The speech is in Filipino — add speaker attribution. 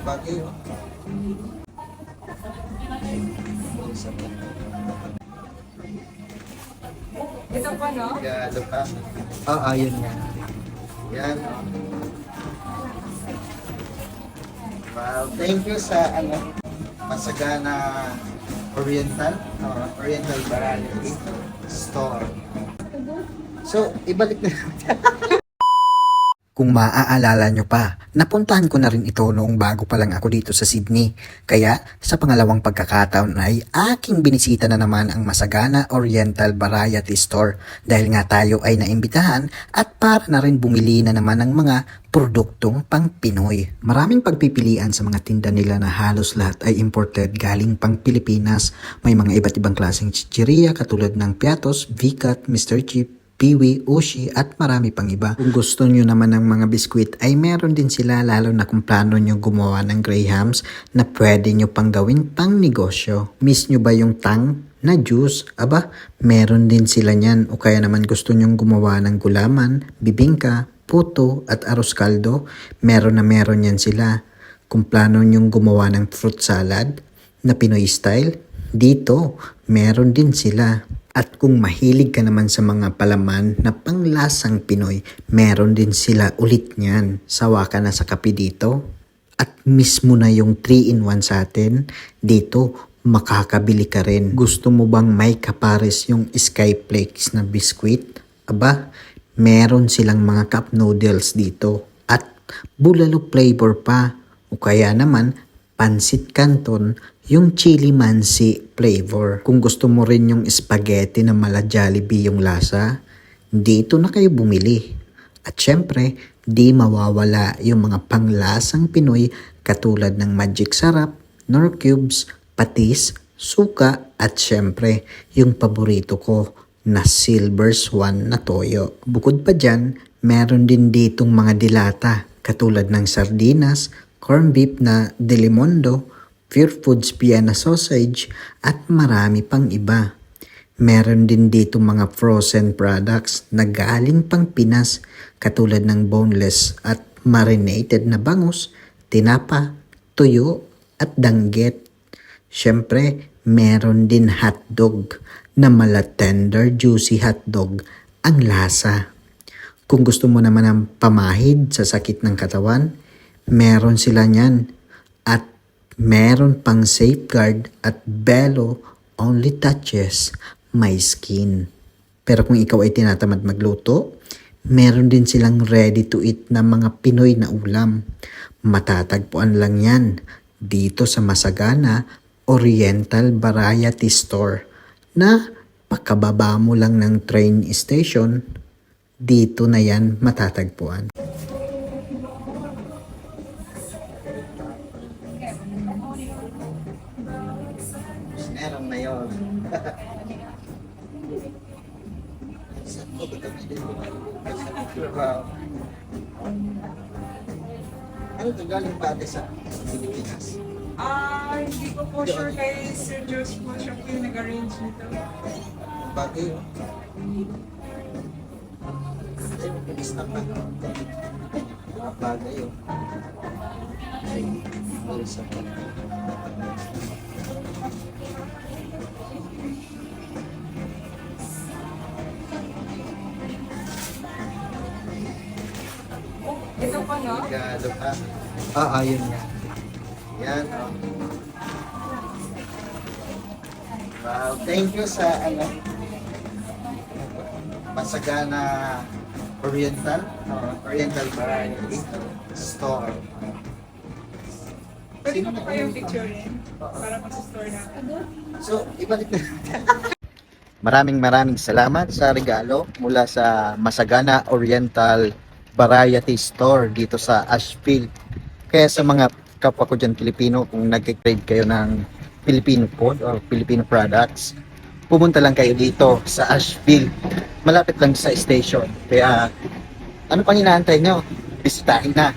Speaker 1: Bagay.
Speaker 2: Ito pa, no?
Speaker 1: Gado ka.
Speaker 3: Oo, yun nga.
Speaker 1: Yan. Wow, thank you sa ano, Masagana Oriental, uh, Oriental Variety Store. So, ibalik na
Speaker 3: Kung maaalala nyo pa, napuntahan ko na rin ito noong bago pa lang ako dito sa Sydney. Kaya sa pangalawang pagkakataon ay aking binisita na naman ang Masagana Oriental Variety Store dahil nga tayo ay naimbitahan at para na rin bumili na naman ng mga produktong pang Pinoy. Maraming pagpipilian sa mga tinda nila na halos lahat ay imported galing pang Pilipinas. May mga iba't ibang klaseng chichiria katulad ng Piatos, Vicat, Mr. Chip, Piwi, Ushi at marami pang iba. Kung gusto nyo naman ng mga biskwit ay meron din sila lalo na kung plano nyo gumawa ng grahams na pwede nyo pang gawin pang negosyo. Miss nyo ba yung tang na juice? Aba, meron din sila niyan o kaya naman gusto nyong gumawa ng gulaman, bibingka, puto at arroz caldo, meron na meron yan sila. Kung plano nyong gumawa ng fruit salad na Pinoy style, dito meron din sila. At kung mahilig ka naman sa mga palaman na panglasang Pinoy, meron din sila ulit niyan. Sawa ka na sa kape dito? At mismo na yung 3-in-1 sa atin, dito makakabili ka rin. Gusto mo bang may kapares yung Skyflakes na biskwit? Aba, meron silang mga cup noodles dito. At bulalo flavor pa. O kaya naman, pansit canton, yung chili mansi flavor. Kung gusto mo rin yung spaghetti na mala Jollibee yung lasa, dito na kayo bumili. At syempre, di mawawala yung mga panglasang Pinoy katulad ng magic sarap, nor cubes, patis, suka, at syempre, yung paborito ko na silver swan na toyo. Bukod pa dyan, meron din ditong mga dilata katulad ng sardinas, corn beef na delimondo, Pure Foods Vienna Sausage at marami pang iba. Meron din dito mga frozen products na galing pang Pinas katulad ng boneless at marinated na bangus, tinapa, tuyo at danggit. Siyempre, meron din hotdog na mala tender juicy hotdog ang lasa. Kung gusto mo naman ng pamahid sa sakit ng katawan, meron sila niyan. At meron pang safeguard at bello only touches my skin. Pero kung ikaw ay tinatamad magluto, meron din silang ready to eat na mga Pinoy na ulam. Matatagpuan lang yan dito sa Masagana Oriental Variety Store na pakababa mo lang ng train station, dito na yan matatagpuan.
Speaker 1: Meron na yun. Ano ito galing ba sa Pilipinas?
Speaker 2: Ah, hindi ko po sure kay Sir Josh po siya po yung nag-arrange nito.
Speaker 1: Bagay. Ay, mabilis na pa. Mga bagay yun. Ay, na pa.
Speaker 2: Ito pa, no?
Speaker 1: Gado ka.
Speaker 3: Oo, yun nga.
Speaker 1: Yan. oh. Wow, thank you sa ano Masagana Oriental uh, Oriental Variety Store.
Speaker 2: Pwede ko po kayong picture para mag-store natin.
Speaker 1: So, ibalik na. Maraming maraming salamat sa regalo mula sa Masagana Oriental Variety Store dito sa Ashfield. Kaya sa mga kapwa ko dyan Pilipino, kung nag-trade kayo ng Filipino food or Filipino products, pumunta lang kayo dito sa Ashfield. Malapit lang sa station. Kaya ano pang inaantay nyo? Bisitahin na.